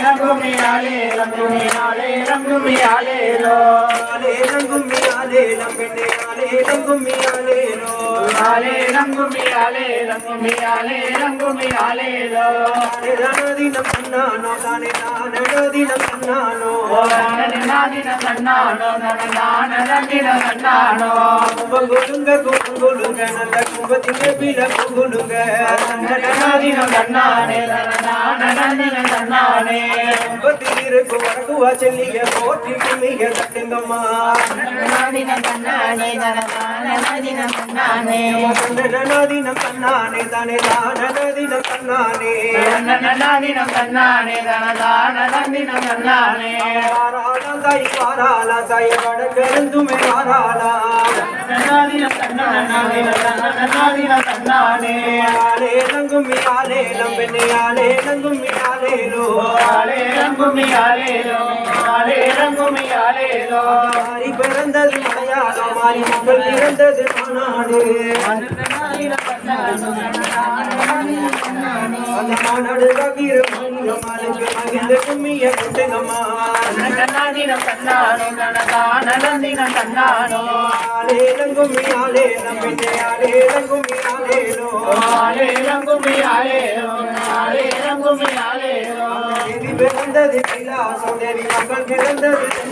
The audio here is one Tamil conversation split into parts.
రంగుమియాలే రంగుమియాలే రంగుమియాలేలో రంగుమియాలే రంగుమియాలే రంగుమియాలేలో ఆలే రంగుమియాలే రంగుమియాలే రంగుమియాలేలో దిన కన్నానో దాని నానడిన కన్నానో నాదిన కన్నానో నన్న నానడిన కన్నానో గులుంగ గులుంగ నల్ల சுபத்தில புகுலுங்க தன்னடனாதினம் தன்னானே தன்னானனந்தினம் தன்னானே சுபத்திலிருக்கு வடக்குவா செல்லிய போற்றி குமிக தட்டுங்கம்மா தன்னடனாதினம் தன்னானே தன்னானனந்தினம் தன்னானே தன்னடனாதினம் தன்னானே தானே தானனதினம் தன்னானே தன்னடனாதினம் தன்னானே தனதானனந்தினம் தன்னானே வாராளா தாய் வாராளா தாய் வடக்கெருந்துமே வாராளா நாதின கண்ணானே நாதின கண்ணானே ஆலே நங்குமி ஆலே நம்பெண்ணே ஆலே நங்குமி ஆலேலோ ஆலே ரங்குமி ஆலேலோ ஆலே ரங்குமி ஆலேலோ மாறி பிறந்தது மலையாள மாறி மக்கள் பிறந்தது மாநாடு நாதின கண்ணானே அந்த மாநாடு தகிர மாலுக்கு மகிழ்ந்த கும்மிய குட்டுங்கம்மா நாதின கண்ணானே நனதான நந்தின கண்ணானோ ஆலே நங்குமி ஆலே நம்பெண்ணே ஆலே நங்குமி ஆலேலோ ஆலே ரங்குமி ஆலேலோ ஆலே ரங்குமி ஆலேலோ தேவி பிறந்தது கைலாசம் தேவி மக்கள் பிறந்தது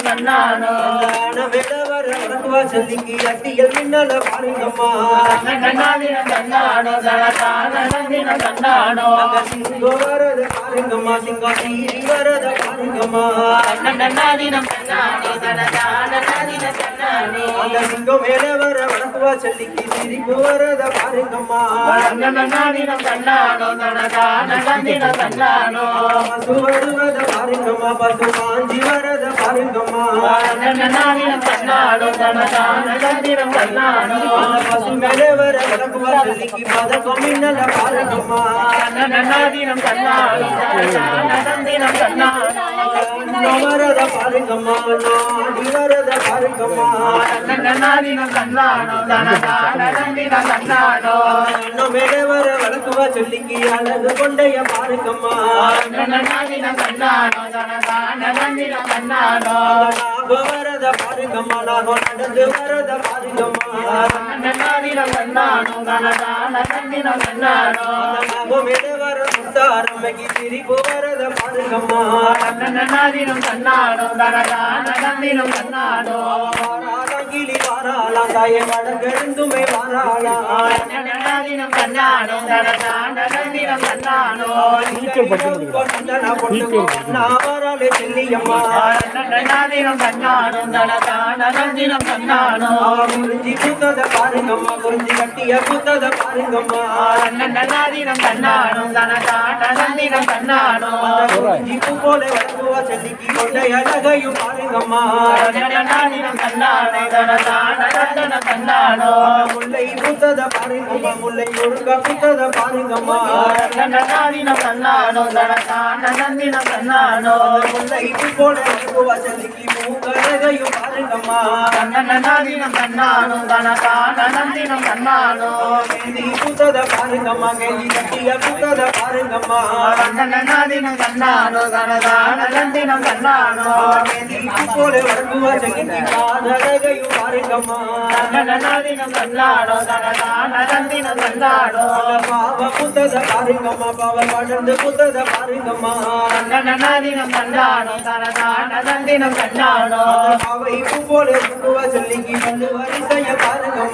கண்ணானோ அட்டியல் மின்னல பாருங்கம்மா வரத பாருங்கம்மா சிங்கா சீரி வரத பாருங்கம்மா தனதான கண்ணானோ அந்த சிங்கம் மேல வர வடக்குவா செல்லிக்கு சிரிப்பு வரத பாருங்கம்மா நாதினம் கண்ணானோ தனதான நந்தினம் கண்ணானோ பசு வருவத பாருங்கம்மா பசு காஞ்சி வரத பாருங்கம்மா நாதினம் கண்ணானோ தனதான நந்தினம் கண்ணானோ அந்த பசு மேல வர வடக்குவா செல்லிக்கு பதக்கம் மின்னல பாருங்கம்மா நாதினம் கண்ணானோ தனதான நந்தினம் கண்ணானோ வரத பாருங்கம்மா நாடி வரத பாருங்கம்மா நாதினம் கண்ணானோ தனதான நந்தினம் கண்ணானோ அண்ணன் மேல வர வடக்குவா செல்லிக்கு அழகு கொண்டைய பாருங்கம்மா நாதினம் கண்ணானோ தனதான நந்தினம் கண்ணானோ நாக வரத பாருங்கம்மா நாகம் நடந்து வரத பாருங்கம்மா நாதினம் கண்ணானோ தனதான நந்தினம் கண்ணானோ நாகம் மேல வர முத்தாரம்மைக்கு சிரிப்பு வரத பாருங்கம்மா நாதினம் கண்ணானோ தனதான நந்தினம் கண்ணானோ வாராளா கிளி வாராளா தாய வடகெழுந்துமே வாராளா. நாவராளே செல்லியம்மா குறிஞ்சி குத்தத பாருங்கம்மா குறிஞ்சி கட்டிய குத்தத பாருங்கம்மா. போல வளர்க்குவா செல்லிக்கு கொண்ட அழகையும் பாருங்கம்மா. நாதினம் முல்லை குத்தத பாருங்கம்மா முல்லை முருங்க குத்தத பாருங்கம்மா முல்லை பூ பாருங்கம்மா நாதினம் கண்ணானோ தனதான நந்தினம் கண்ணானோ. கேந்தி குத்தத பாருங்கம்மா கேந்தி கட்டிய குத்தத பாருங்கம்மா நாதினம் கண்ணானோ தனதான நந்தினம் கண்ணானோ. கேந்தி பூ போல வளர்க்குவா பாருங்கம்மா நாதினம் கண்ணானோ தனதான நந்தினம் பாவ புத்தத பாருங்கம்மா பாவ படர்ந்து புத்தத பாருங்கம்மா நாதினம் கண்ணானோ. தனதான நந்தினம் பாவை பூ போல சொல்லிக்கு வந்து வரிசைய பாருங்கம்மா